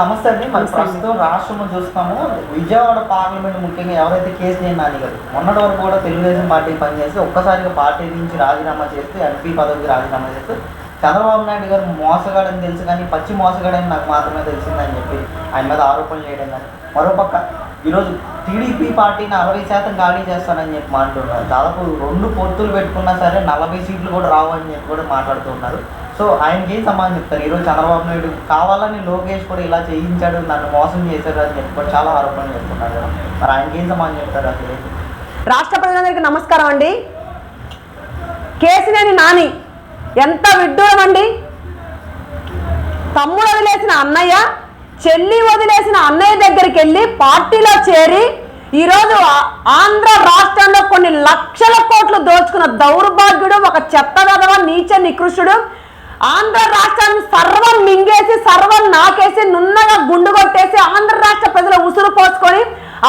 నమస్తే అండి మన ప్రస్తుతం రాష్ట్రంలో చూస్తాము. విజయవాడ పార్లమెంట్ ముఖ్యంగా ఎవరైతే కేసీఆర్ నాని గారు మొన్నటి వరకు కూడా తెలుగుదేశం పార్టీ పనిచేసి ఒక్కసారిగా పార్టీ నుంచి రాజీనామా చేస్తూ ఎంపీ పదవికి రాజీనామా చేస్తూ చంద్రబాబు నాయుడు గారు మోసగాడని తెలుసు కానీ పచ్చి మోసగాడని నాకు మాత్రమే తెలిసిందని చెప్పి ఆయన మీద ఆరోపణలు చేయడం కానీ మరోపక్క ఈరోజు టీడీపీ పార్టీని అరవై శాతం ఖాళీ చేస్తానని చెప్పి మాట్లాడుతున్నారు. దాదాపు రెండు పొత్తులు పెట్టుకున్నా సరే నలభై సీట్లు కూడా రావు అని చెప్పి కూడా మాట్లాడుతున్నారు సో ఆయనకి ఏం సమాధానం చెప్తారు? ఈరోజు చంద్రబాబు నాయుడు కావాలని లోకేష్ కూడా ఇలా చేయించాడు నన్ను మోసం చేశాడు అని చెప్పి కూడా చాలా ఆరోపణలు చేస్తున్నారు కదా. మరి ఆయనకి ఏం సమాధానం చెప్తారు అసలు? రాష్ట్ర ప్రజలందరికీ నమస్కారం అండి. కేసినేని నాని ఎంత విడ్డూరం అండి. తమ్ముడు వదిలేసిన అన్నయ్య చెల్లి వదిలేసిన అన్నయ్య దగ్గరికి వెళ్ళి పార్టీలో చేరి ఈరోజు ఆంధ్ర రాష్ట్రంలో కొన్ని లక్షల కోట్లు దోచుకున్న దౌర్భాగ్యుడు ఒక చెత్త వెధవ నీచ నికృష్టుడు ఆంధ్ర రాష్ట్రాన్ని సర్వం మింగేసి సర్వం నాకేసి నున్నగా గుండు కొట్టేసి ఆంధ్ర రాష్ట్ర ప్రజల ఉసురు పోసుకొని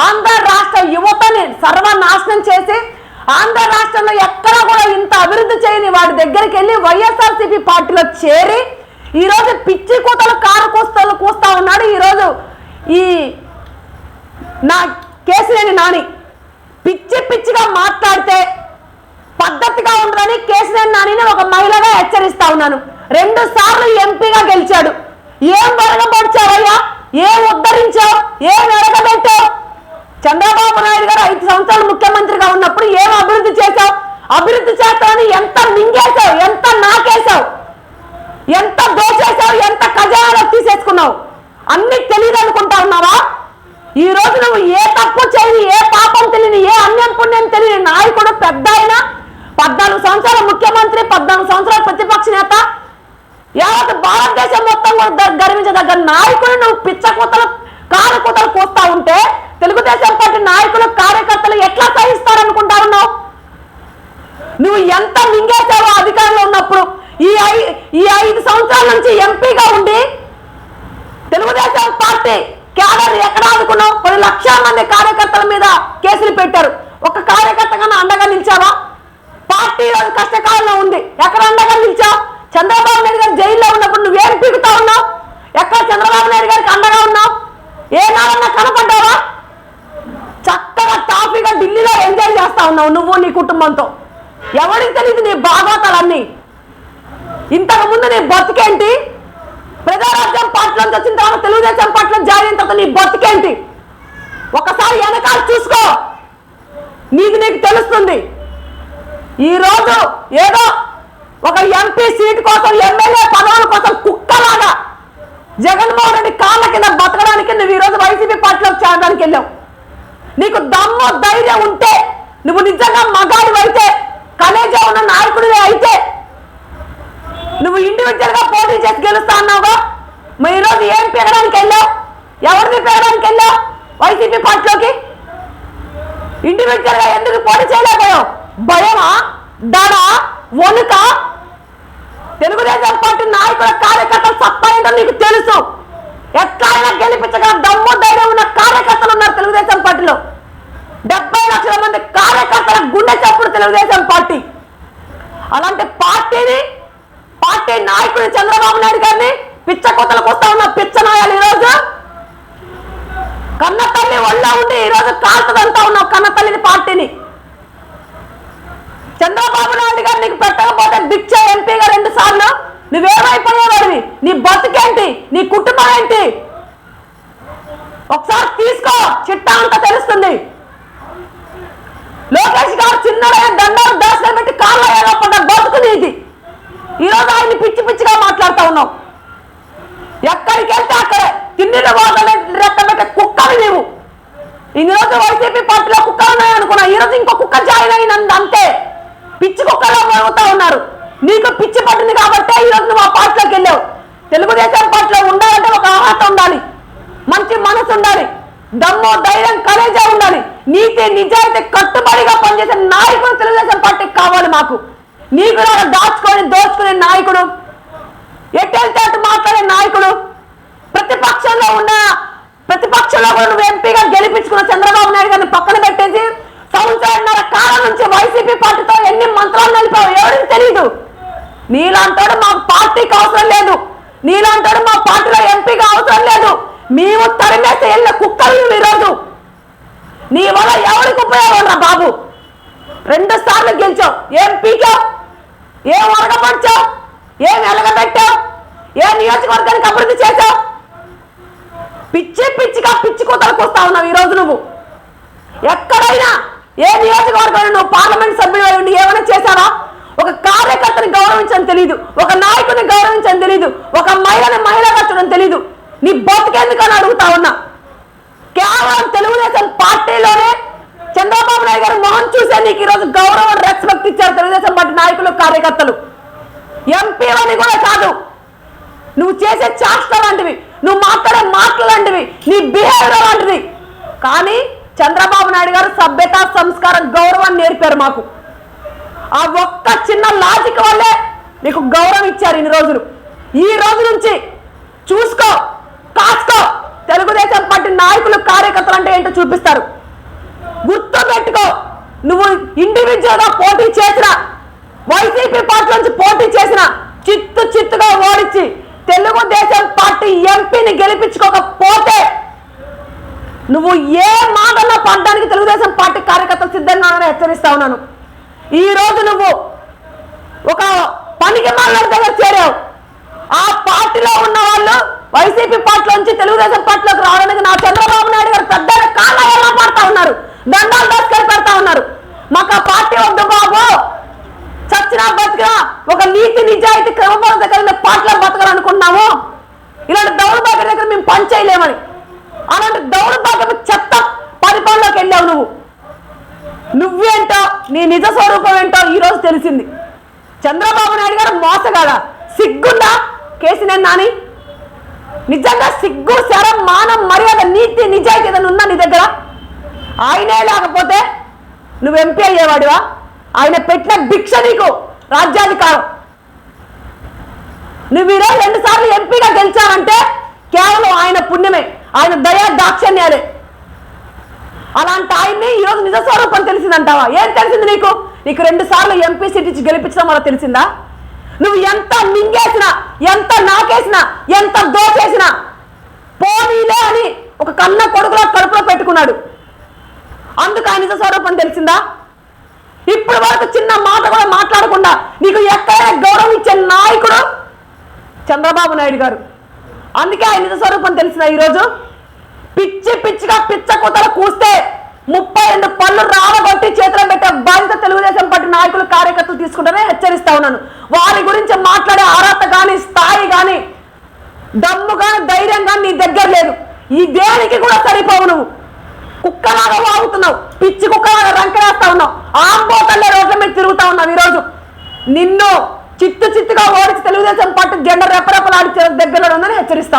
ఆంధ్ర రాష్ట్ర యువతని సర్వనాశనం చేసి ఆంధ్ర రాష్ట్రంలో ఎక్కడా కూడా ఇంత అభివృద్ధి చేయని వాడి దగ్గరికి వెళ్ళి వైఎస్ఆర్సీపీ పార్టీలో చేరి ఈరోజు పిచ్చి కూతలు కారు కూస్తలు కూస్తా ఉన్నాడు. ఈరోజు ఈ నా కేసినేని నాని పిచ్చి పిచ్చిగా మాట్లాడితే పద్ధతిగా ఉండదని కేసీఆర్ నానిని ఒక మహిళగా హెచ్చరిస్తా ఉన్నాను. రెండు సార్లు ఎంపీగా గెలిచాడు. ఏం వెరగబడిచావయ్యా? ఏం ఉద్ధరించావు? ఏం ఎరగబెట్టావు? చంద్రబాబు నాయుడు గారు ఐదు సంవత్సరాలు ముఖ్యమంత్రిగా ఉన్నప్పుడు ఏం అభివృద్ధి చేశావు? అభివృద్ధి చేస్తావని ఎంత మింగేశావు? ఎంత నాకేశావు? ఎంత దోచేశావు? ఎంత ఖజానా తీసేసుకున్నావు? అన్ని తెలియదు అనుకుంటా ఉన్నావా? ఈ రోజు నువ్వు ఏ తప్పు చేయని ఏ పాపం తెలియని ఏ అన్యం పుణ్యం తెలియని నాయకుడు పెద్ద అయినా పద్నాలుగు సంవత్సరాల ముఖ్యమంత్రి పద్నాలుగు సంవత్సరాల ప్రతిపక్ష నేత యావత్ భారతదేశం మొత్తం కూడా గ- గర్వించదగ్గ నాయకుడు నువ్వు పిచ్చ కూతలు కారు కూతలు కూస్తా ఉంటే తెలుగుదేశం పార్టీ నాయకులు కార్యకర్తలు ఎట్లా సహిస్తారనుకుంటా ఉన్నావు? నువ్వు ఎంత మింగేశావో అధికారంలో ఉన్నప్పుడు ఈ ఐ- ఈ ఐదు సంవత్సరాల నుంచి ఎంపీగా ఉండి తెలుగుదేశం పార్టీ క్యాడర్ ఎక్కడ ఆదుకున్నావు కొన్ని లక్షల మంది కార్యకర్తల మీద కేసులు పెట్టారు. ఒక కార్యకర్త కన్నా అండగా నిలిచావా? పార్టీ కష్టకాలంలో ఉంది. ఎక్కడ అండగా నిలిచావు? చంద్రబాబు నాయుడు గారు జైల్లో ఉన్నప్పుడు నువ్వేం పీకుతా ఉన్నావు? ఎక్కడ చంద్రబాబు నాయుడు గారికి అండగా ఉన్నావు? ఏ నాడన్నా కనపడ్డావా? చక్కగా టాఫీగా ఢిల్లీలో ఎంజాయ్ చేస్తా ఉన్నావు నువ్వు నీ కుటుంబంతో. ఎవరికి తెలియదు నీ బాగోతాలన్నీ. ఇంతకు ముందు నీ బతుకేంటి? ప్రజారాజ్యం పార్టీలో వచ్చిన తర్వాత తెలుగుదేశం పార్టీలో జాయిన్ అయిన తర్వాత నీ బతుకేంటి? ఒకసారి వెనకాల చూసుకో. నీకు నీకు తెలుస్తుంది. ఈరోజు ఏదో ఒక ఎంపీ సీట్ కోసం ఎమ్మెల్యే పదవుల కోసం కుక్కలాగా జగన్మోహన్ రెడ్డి కాళ్ళ కింద బతకడానికి నువ్వు ఈరోజు వైసీపీ పార్టీలోకి చేరడానికి వెళ్ళావు. నీకు దమ్ము ధైర్యం ఉంటే నువ్వు నిజంగా మగాడి అయితే కలేజా ఉన్న నాయకుడివే అయితే నువ్వు ఇండివిజువల్గా పోటీ చేసి గెలుస్తా అన్నావుగా? మరి ఈరోజు ఏం పెరగడానికి వెళ్ళావు? ఎవరిని పెరగడానికి వెళ్ళావు వైసీపీ పార్టీలోకి? ఇండివిజువల్గా ఎందుకు పోటీ చేయలేకపోయావు? భయమా? దడ? వణుక? తెలుగుదేశం పార్టీ నాయకుల కార్యకర్తలు సత్తా ఏంటో నీకు తెలుసు. ఎట్లయినా గెలిపించగల దమ్ము ధైర్యం ఉన్న కార్యకర్తలు ఉన్నారు తెలుగుదేశం పార్టీలో. డెబ్బై లక్షల మంది కార్యకర్తల గుండె చప్పుడు తెలుగుదేశం పార్టీ. అలాంటి పార్టీని పార్టీ నాయకుడు చంద్రబాబు నాయుడు గారిని పిచ్చ కొత్తలకు వస్తా ఉన్న పిచ్చ నాయాలు ఈరోజు. కన్న తల్లి ఒళ్ళ ఉండి ఈరోజు కాల్తదంతా ఉన్నావు కన్న తల్లిని పార్టీని చంద్రబాబు నాయుడు గారు నీకు పెట్టకపోతే భిక్ష ఎంపీగా రెండు సార్లు. నువ్వేమైపోయేవాడివి? నీ బతుకేంటి? నీ కుటుంబం ఏంటి? ఒకసారి తీసుకో. చిట్టా అంతా తెలుస్తుంది. లోకేష్ గారు చిన్నడైన దండాలు దాసులు పెట్టి కాళ్ళ ఏలపడ్డ బతుకు నీది ఈరోజు ఆయన్ని పిచ్చి పిచ్చిగా మాట్లాడుతా ఉన్నావు. ఎక్కడికి వెళ్తే అక్కడే తిండిని రెక్కబెట్టే కుక్కవి నీవు. ఇన్ని రోజు వైసీపీ పార్టీలో కుక్కలు ఉన్నాయి అనుకున్నా ఈ రోజు ఇంకో కుక్క జాయిన్ అయినందు అంతే. పిచ్చి కుక్కలో మరుగుతా ఉన్నారు. నీకు పిచ్చి పట్టింది కాబట్టి ఈరోజు నువ్వు ఆ పార్టీలోకి వెళ్ళావు. తెలుగుదేశం పార్టీలో ఉండాలంటే ఒక అర్హత ఉండాలి. మంచి మనసు ఉండాలి. దమ్ము ధైర్యం కలేజా ఉండాలి. నీతి నిజాయితీ కట్టుబడిగా పనిచేసే నాయకుడు తెలుగుదేశం పార్టీకి కావాలి మాకు. నీకు దాచుకొని దోచుకునే నాయకుడు ఎట్టెళ్తే అటు మాట్లాడే నాయకుడు ప్రతిపక్షంలో ఉన్న ప్రతిపక్షంలో కూడా నువ్వు ఎంపీగా గెలిపించుకున్న చంద్రబాబు నాయుడు గారిని పక్కన పెట్టేసి సంవత్సరాన్నర కాలం నుంచి వైసీపీ పార్టీతో ఎన్ని మంత్రాలు నడిపావు ఎవరికి తెలియదు నీలాంటోడు మా పార్టీకి అవసరం లేదు. నీలాంటోడు మా పార్టీలో ఎంపీగా అవసరం లేదు. మేము తరిమేస్తే వెళ్ళిన కుక్కలు ఈరోజు? నీ వల్ల ఎవరికి ఉపయోగం రా బాబు? రెండు సార్లు గెలిచావు. ఏం పీకావు? ఏం ఒరగపరిచావు? ఏం ఎలగబెట్టావు? ఏ నియోజకవర్గానికి అభివృద్ధి చేశావు? పిచ్చి పిచ్చిగా పిచ్చి కూతలకు వస్తా ఉన్నావు ఈరోజు నువ్వు. ఎక్కడైనా ఏ నియోజకవర్గంలో నువ్వు పార్లమెంట్ సభ్యుడు ఉండి ఏమైనా చేశావా? ఒక కార్యకర్తని గౌరవించడం తెలియదు ఒక నాయకుని గౌరవించడం తెలియదు ఒక మహిళని మహిళగా చూడడం తెలియదు నీ బతుకెందుకని అడుగుతా ఉన్నా? కేవలం తెలుగుదేశం పార్టీలోనే చంద్రబాబు నాయుడు గారు మొహం చూసే నీకు ఈరోజు గౌరవం రెస్పెక్ట్ ఇచ్చారు తెలుగుదేశం పార్టీ నాయకులు కార్యకర్తలు. ఎంపీలని కూడా కాదు. నువ్వు చేసే చేష్ట లాంటివి నువ్వు మాట్లాడే మాటలు లాంటివి నీ బిహేవియర్ లాంటిది. కానీ చంద్రబాబు నాయుడు గారు సభ్యత సంస్కారం గౌరవం నేర్పారు మాకు. ఆ ఒక్క చిన్న లాజిక్ వల్లే నీకు గౌరవం ఇచ్చారు ఇన్ని రోజులు. ఈ రోజు నుంచి చూసుకో కాసుకో తెలుగుదేశం పార్టీ నాయకులు కార్యకర్తలు అంటే ఏంటో చూపిస్తారు. గుర్తు పెట్టుకో నువ్వు ఇండివిజువల్గా పోటీ చేసిన వైసీపీ పార్టీ నుంచి పోటీ చేసిన చిత్తు చిత్తుగా ఓడించి తెలుగుదేశం పార్టీ ఎంపీని గెలిపించుకోకపోతే నువ్వు ఏ మాటలో పడడానికి తెలుగుదేశం పార్టీ కార్యకర్తలు సిద్ధంగా ఉన్నారని హెచ్చరిస్తా ఉన్నాను. ఈ రోజు నువ్వు ఒక పనికి మాట్లాడి దగ్గర చేరావు. ఆ పార్టీలో ఉన్న వాళ్ళు వైసీపీ పార్టీలో నుంచి తెలుగుదేశం పార్టీలోకి రావడానికి నా చంద్రబాబు నాయుడు గారు పెద్ద కాళ్ళ ఎలా పడతా ఉన్నారు. దండాలు దస్కరి పెడతా ఉన్నారు. మాకు ఆ పార్టీ వద్దు బాబు. చచ్చిన బతికినా ఒక నీతి నిజాయితీ క్రమబద్ధ కలిగిన పార్టీలో బతకాలనుకుంటున్నాము ఇలాంటి దౌర్భాగ్య దగ్గర మేము పనిచేయలేమని అలాంటి దౌర్భాగ్యపు చెత్త పరిపాలనలోకి వెళ్ళావు నువ్వు నువ్వేంటో నీ నిజ స్వరూపం ఏంటో ఈ చంద్రబాబు నాయుడు గారు మోసగాడ సిగ్గుందా? కేసీఆర్ నాని? నిజంగా సిగ్గు శరం మానం మర్యాద నీతి నిజాయితీ ఏదైనా ఉందా నీ దగ్గర? ఆయనే లేకపోతే నువ్వు ఎంపీ అయ్యేవాడివా? ఆయన పెట్టిన భిక్ష నీకు రాజ్యాధికారం. నువ్వు ఈరోజు రెండుసార్లు ఎంపీగా గెలిచావంటే కేవలం ఆయన పుణ్యమే ఆయన దయా దాక్షణ్యాలే. అలాంటి ఆయన్ని ఈరోజు నిజ స్వరూపం తెలిసిందంటావా? ఏం తెలిసింది నీకు? నీకు రెండు సార్లు ఎంపీ సీట్ ఇచ్చి గెలిపించడం వల్ల తెలిసిందా? నువ్వు ఎంత మింగేసినా ఎంత నాకేసినా ఎంత దోచేసినా పోనీలే అని ఒక కన్న కొడుకులో కడుపులో పెట్టుకున్నాడు. అందుకు ఆయన నిజ స్వరూపం తెలిసిందా? ఇప్పుడు వరకు చిన్న మాట కూడా మాట్లాడకుండా నీకు ఎక్కడైనా గౌరవం ఇచ్చే నాయకుడు చంద్రబాబు నాయుడు గారు. అందుకే ఆయన నిజ స్వరూపం తెలిసిన ఈరోజు? పిచ్చి పిచ్చిగా పిచ్చ కూతలు కూస్తే ముప్పై రెండు పళ్ళు రావగొట్టి చేతిలో పెట్టే బాధ్యత తెలుగుదేశం పార్టీ నాయకులు కార్యకర్తలు తీసుకుంటారని హెచ్చరిస్తా ఉన్నాను. వారి గురించి మాట్లాడే అర్హత కానీ స్థాయి కానీ దమ్ము కానీ ధైర్యం కానీ నీ దగ్గర లేదు. ఈ దేనికి కూడా సరిపోవు నువ్వు. కుక్కలాగా వాగుతున్నావు. పిచ్చి కుక్కలాగా రంకరేస్తా ఉన్నావు. ఆంబోతల్లే రోడ్ల మీద తిరుగుతా ఉన్నావు ఈరోజు. నిన్ను చిత్తు చిత్తుగా ఓడించి తెలుగుదేశం పార్టీ జెండర్ రెపరెపలాడి దగ్గరలో ఉందని హెచ్చరిస్తాను